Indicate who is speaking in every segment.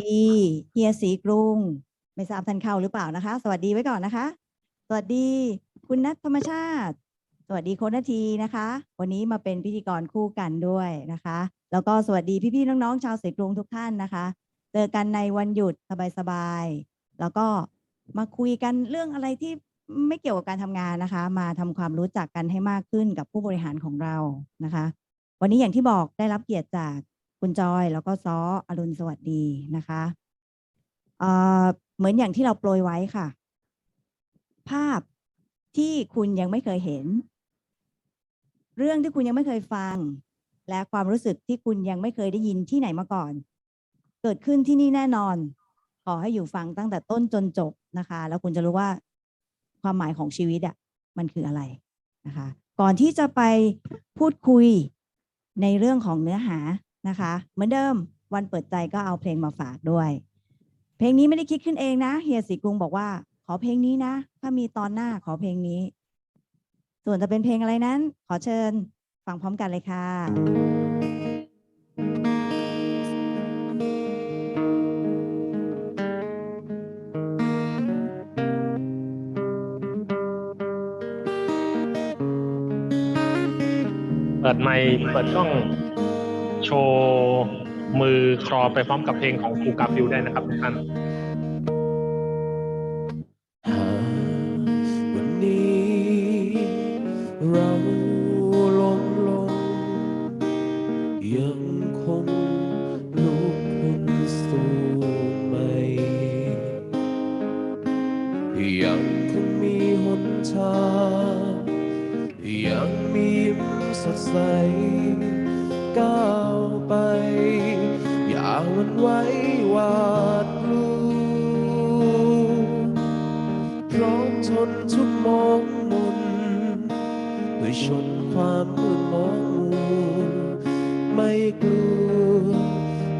Speaker 1: ดีเฮียศรีกรุง ไม่ทราบทันเข้าหรือเปล่านะคะ สวัสดีไว้ก่อนนะคะ สวัสดีคุณนัทธรรมชาติ สวัสดีโคนนาทีนะคะ วันนี้มาเป็นพิธีกรคู่กันด้วยนะคะ แล้วก็สวัสดีพี่ๆน้องๆชาวศรีกรุงทุกท่านนะคะ เจอกันในวันหยุดสบายๆแล้วก็มาคุยกันเรื่องอะไรที่ไม่เกี่ยวกับการทำงานนะคะ มาทำความรู้จักกันให้มากขึ้นกับผู้บริหารของเรานะคะ วันนี้อย่างที่บอกได้รับเกียรติจาก คุณจอยแล้วก็ซ้ออรุณสวัสดีนะคะเเหมือนอย่างที่เราโปรยไว้ค่ะ ภาพที่คุณยังไม่เคยเห็น เรื่องที่คุณยังไม่เคยฟัง และความรู้สึกที่คุณยังไม่เคยได้ยินที่ไหนมาก่อน เกิดขึ้นที่นี่แน่นอน ขอให้อยู่ฟังตั้งแต่ต้นจนจบนะคะ แล้วคุณจะรู้ว่าความหมายของชีวิตอะมันคืออะไรนะคะ ก่อนที่จะไปพูดคุยในเรื่องของเนื้อหา นะคะ เหมือนเดิมวันเปิดใจก็เอาเพลงมาฝากด้วย เพลงนี้ไม่ได้คิดขึ้นเองนะเฮียศรีกรุงบอกว่า ขอเพลงนี้นะ ถ้ามีตอนหน้าขอเพลงนี้ ส่วนจะเป็นเพลงอะไรนั้น ขอเชิญฟังพร้อมกันเลยค่ะ
Speaker 2: เปิดไมค์เปิดกล้อง โชว์มือคลอไปพร้อมกับเพลงของครูกาฟิลได้นะครับทุกท่าน
Speaker 3: วันนี้เราล้มลงยังคงลุกขึ้นสู้ใหม่ยังคงมีหนทางยังมียิ้มสดใสก้า ไว้หวาดกลัวพร้อมทนทุกมองมนเพื่อชนความมืดมองมัวไม่กลัว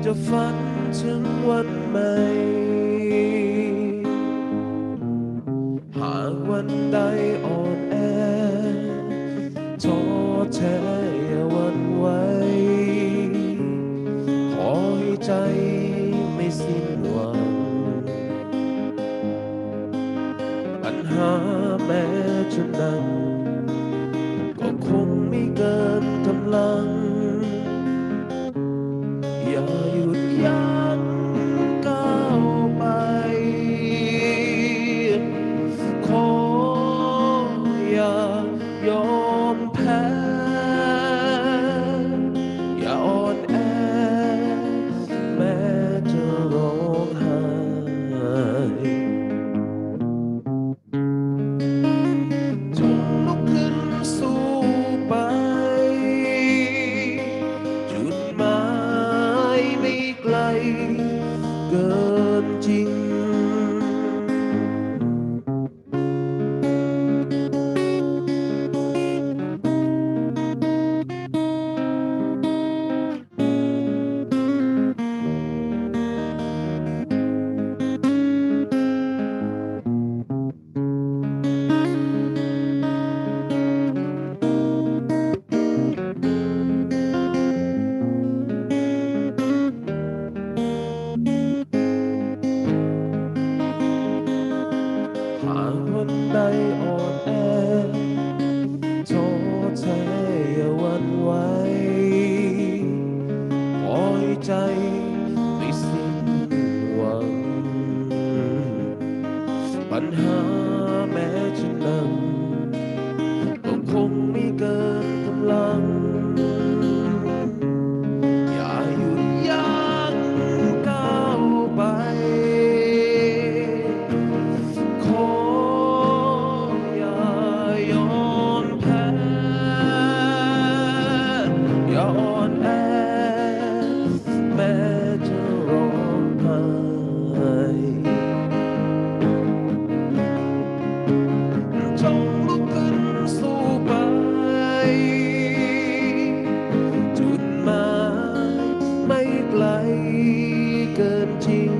Speaker 3: จะฝันถึงวันใหม่หากวันใด น ปัญหาแม้จะหนักก็ เ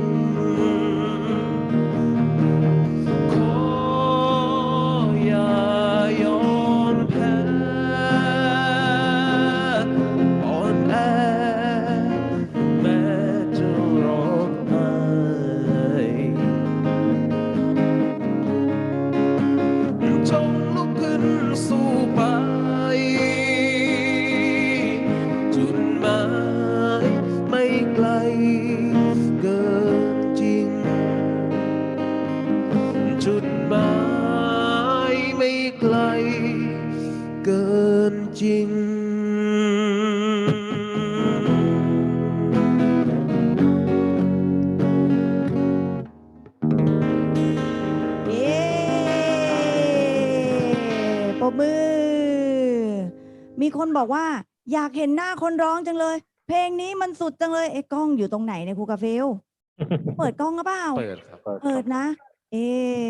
Speaker 3: จุดหมายไม่ไกลเกินจริง เย้ปมือ มี
Speaker 1: คนบอกว่า อยากเห็นหน้าคนร้องจังเลย เพลงนี้มันสุดจังเลยไอ้กล้องอยู่ตรงไหนในครูกาเฟล เปิดกล้องหรือเปล่า
Speaker 3: เปิดครับ
Speaker 1: เปิดนะ เอ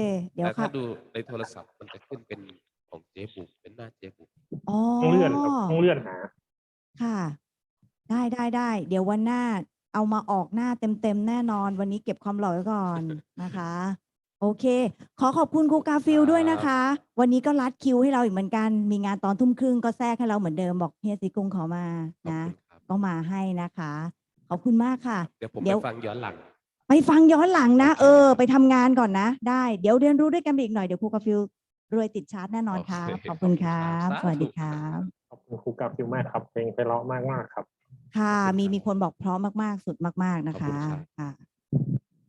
Speaker 1: ะเดี๋ยว
Speaker 3: แต่
Speaker 1: ค่ะ
Speaker 3: ถ้าดูในโทรศัพท์มันจะขึ้นเป็นของเจ๊บุกเป็นหน้าเจ๊บุก
Speaker 1: อ๋อ
Speaker 2: ต้องเลื่อนครับต้องเลื่อนหา
Speaker 1: ค่ะ ได้ได้ได้ เดี๋ยววันหน้า เอามาออกหน้าเต็มเต็มๆแน่นอน วันนี้เก็บความหล่อไว้ก่อนนะคะ โอเค ขอขอบคุณครูกาฟิลด้วยนะคะ วันนี้ก็รัดคิวให้เราอีกเหมือนกัน มีงานตอนทุ่มครึ่งก็แทรกให้เราเหมือนเดิมบอกเฮียสีกรุงขอมา
Speaker 3: ขอบ
Speaker 1: นะ
Speaker 3: คุณครับ
Speaker 1: ก็มาให้นะคะ ขอบคุณมากค่ะ
Speaker 3: เดี๋ยวผม
Speaker 1: เดี๋
Speaker 3: ไป
Speaker 1: ยว
Speaker 3: ฟังย้อนหลัง
Speaker 1: ไปฟังย้อนหลังนะ
Speaker 3: โอเค
Speaker 1: เออ ไปทำงานก่อนนะ ได้ เดี๋ยวเรียนรู้ด้วยกันไปอีกหน่อย เดี๋ยวครูกาฟิลรวยติดชาร์ตแน่นอนครับ
Speaker 3: โอเค
Speaker 1: ขอบคุณ
Speaker 3: ขอบคุณ
Speaker 1: ค
Speaker 3: ครั
Speaker 1: รับ
Speaker 3: บ
Speaker 1: สวัสดีค
Speaker 3: สา
Speaker 1: รั
Speaker 3: ธุ
Speaker 1: บ
Speaker 2: ขอบคุณครูกาฟิลมากครับเพลงไพเราะมากมากๆครับ
Speaker 1: ค่ะ มีมีคนบอกเพร้อมมาก ๆ สุดมาก ๆ นะ
Speaker 3: ขอบคุ
Speaker 1: คะ
Speaker 3: ณครับ
Speaker 1: ค่ะ